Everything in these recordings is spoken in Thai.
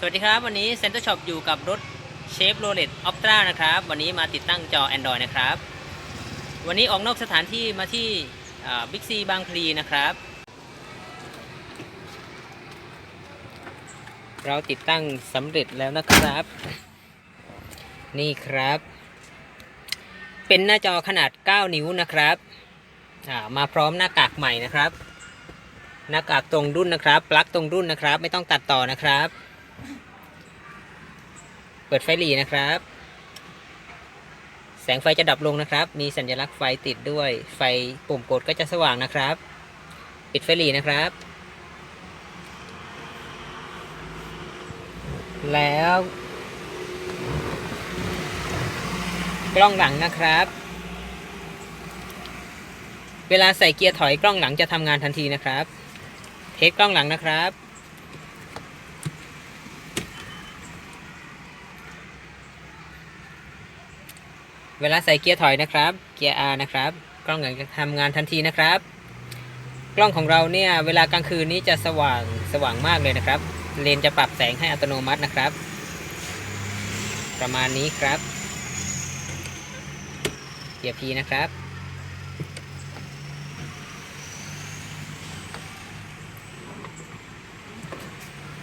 สวัสดีครับ วันนี้เซ็นเตอร์ช็อปอยู่กับรถเชฟโรเลตออ t ต a านะครับ วันนี้มาติดตั้งจอ Android นะครับ วันนี้ออกนอกสถานที่มาที่บิ๊กซีบางพลีนะครับ เราติดตั้งสำเร็จแล้วนะครับ นี่ครับ เป็นหน้าจอขนาด 9 นิ้วนะครับามาพร้อมหน้ากากใหม่นะครับ หน้ากากตรงรุ่นนะครับ ปลั๊กตรงรุ่นนะครับ ไม่ต้องตัดต่อนะครับ เปิดไฟหลีนะครับ แสงไฟจะดับลงนะครับ มีสัญลักษณ์ไฟติดด้วย ไฟปุ่มกดก็จะสว่างนะครับ ปิดไฟหลีนะครับ แล้ว กล้องหลังนะครับ เวลาใส่เกียร์ถอยกล้องหลังจะทำงานทันทีนะครับ เทสกล้องหลังนะครับ เวลาใส่เกียร์ถอยนะครับ เกียร์ R นะครับ กล้องหลังจะทำงานทันทีนะครับ กล้องของเราเนี่ยเวลากลางคืนนี้จะสว่างสว่างมากเลยนะครับ เลนจะปรับแสงให้อัตโนมัตินะครับ ประมาณนี้ครับ เกียร์ P นะครับ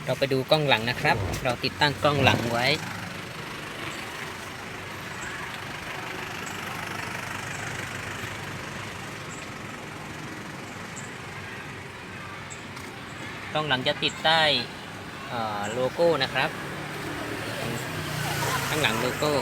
เราไปดูกล้องหลังนะครับ เราติดตั้งกล้องหลังไว้ กล้องหลังจะติดใต้โลโก้นะครับ ข้างหลังโลโก้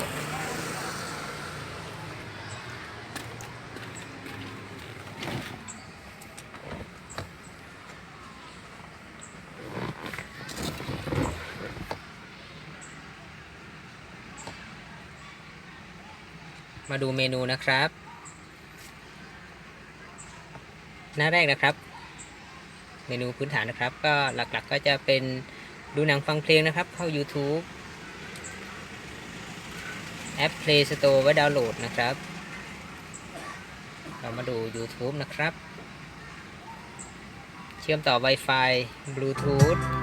มาดูเมนูนะครับ หน้าแรกนะครับ เมนูพื้นฐานนะครับ ก็หลักๆก็จะเป็นดูหนังฟังเพลงนะครับ เข้า YouTube แอป Play Store ไว้ดาวน์โหลดนะครับ เรามาดู YouTube นะครับ เชื่อมต่อ Wi-Fi Bluetooth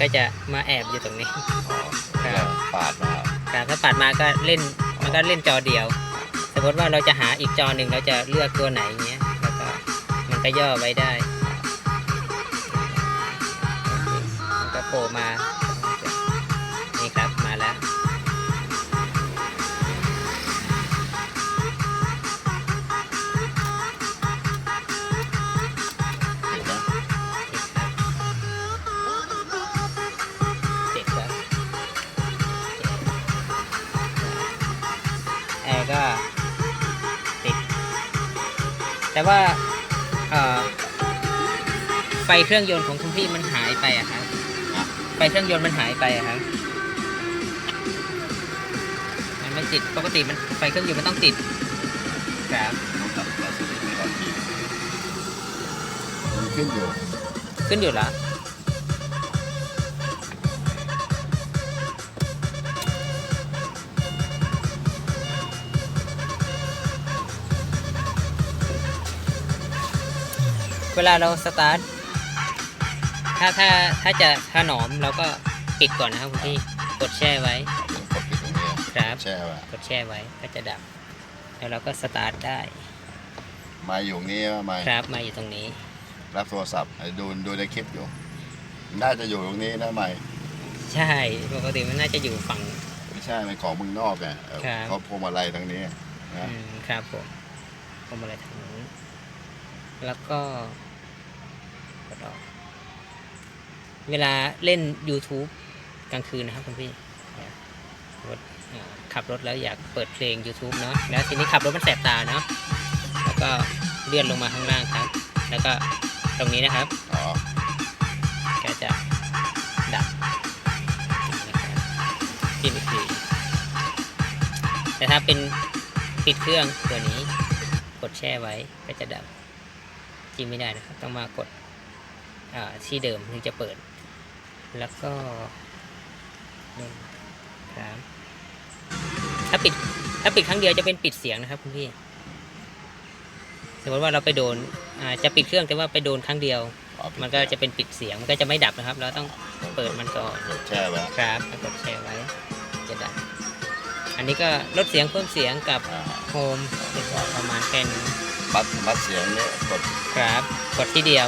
ก็จะมาแอบอยู่ตรงนี้ครับปาดมาครับถ้าปัดมาก็เล่นมันก็เล่นจอเดียว สมมติว่าเราจะหาอีกจอหนึ่งเราจะเลือกตัวไหนเงี้ยแล้วก็มันก็ย่อไว้ได้มันก็โผล่มา ก็ติด แต่ว่าเอ่อไฟเครื่องยนต์ของคุณพี่มันหายไปอะครับไฟเครื่องยนต์มันหายไปอะครับมันไม่ติดปกติมันไฟเครื่องยนต์มันต้องติดครับต้องตัดตัดสวิตช์ไปก่อนทีมันขึ้นอยู่ขึ้นอยู่แล้ว เวลาเราสตาร์ทถ้าถ้าถ้าจะถนอมเราก็ปิดก่อนนะครับคุณพี่กดแช่ไว้เป็นกดปิดตรงนี้ครับแช่ไว้กดแช่ไว้ก็จะดับ แล้วเราก็สตาร์ทได้ มาอยู่ตรงนี้ว่ามาครับมาอยู่ตรงนี้ รับโทรศัพท์ไอ้ดูดูในคลิปอยู่ น่าจะอยู่ตรงนี้นะไม่ใช่ปกติมันน่าจะอยู่ฝั่งไม่ใช่ใช่เป็นของเมืองนอกไงเออครับเขาพวงมาลัยทางนี้นะอืมครับผมผมอะไรทางนู้นแล้วก็ กดออกเวลาเล่น YouTube กลางคืนนะครับคุณพี่รถอ่าขับรถแล้วอยากเปิดเพลง YouTube เนาะแล้วทีนี้ขับรถมันแสบตาเนาะแล้วก็เลื่อนลงมาข้างล่างครับ แล้วก็ตรงนี้นะครับอ๋อก็จะดับนะครับจิ้มอีกทีแต่ถ้าเป็นปิดเครื่องตัวนี้ กดแช่ไว้ก็จะดับจิ้มไม่ได้นะครับ ต้องมากดอ่า ที่เดิมถึงจะเปิด แล้วก็หนึ่งครับถ้าปิด ถ้าปิดครั้งเดียวจะเป็นปิดเสียงนะครับคุณพี่ สมมติว่าเราไปโดนอ่าจะปิดเครื่องแต่ว่าไปโดนครั้งเดียวอ๋อมันก็จะเป็นปิดเสียง มันก็จะไม่ดับนะครับ เราต้องเปิดมันก่อนกดแช่ไว้ครับแล้วกดแชร์ไว้ จะดับ อันนี้ก็ลดเสียงเพิ่มเสียงกับอ่าโฮมประมาณแค่นี้มัดมัดเสียงเนี่ยกดครับ กดที่เดียว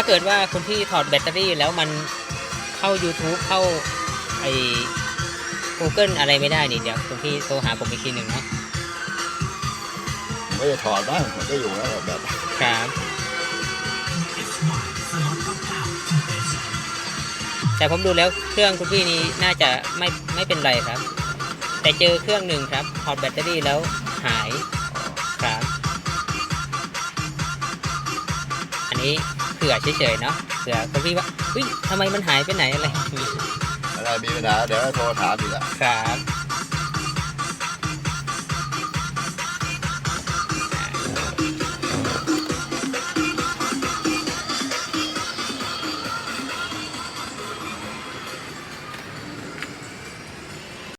ถ้าเกิดว่าคุณพี่ถอดแบตเตอรี่แล้วมันเข้า YouTube เข้าไอ้ Google อะไรไม่ได้นี่เดี๋ยวคุณพี่โทรหาผมอีกทีหนึ่งเนาะไม่ได้ถอดบ้างมันก็อยู่แล้วแบบ ครับ แต่ผมดูแล้วเครื่องคุณพี่นี้น่าจะไม่ไม่เป็นไรครับ แต่เจอเครื่องหนึ่งครับถอดแบตเตอรี่แล้วหายครับ อันนี้ เผื่อเฉยๆเนาะเผื่อคุณพี่ว่าเฮ้ยทำไมมันหายไปไหนอะไรอย่างงี้อะไรมีปัญหาเดี๋ยวโทรถามอีกอะครับ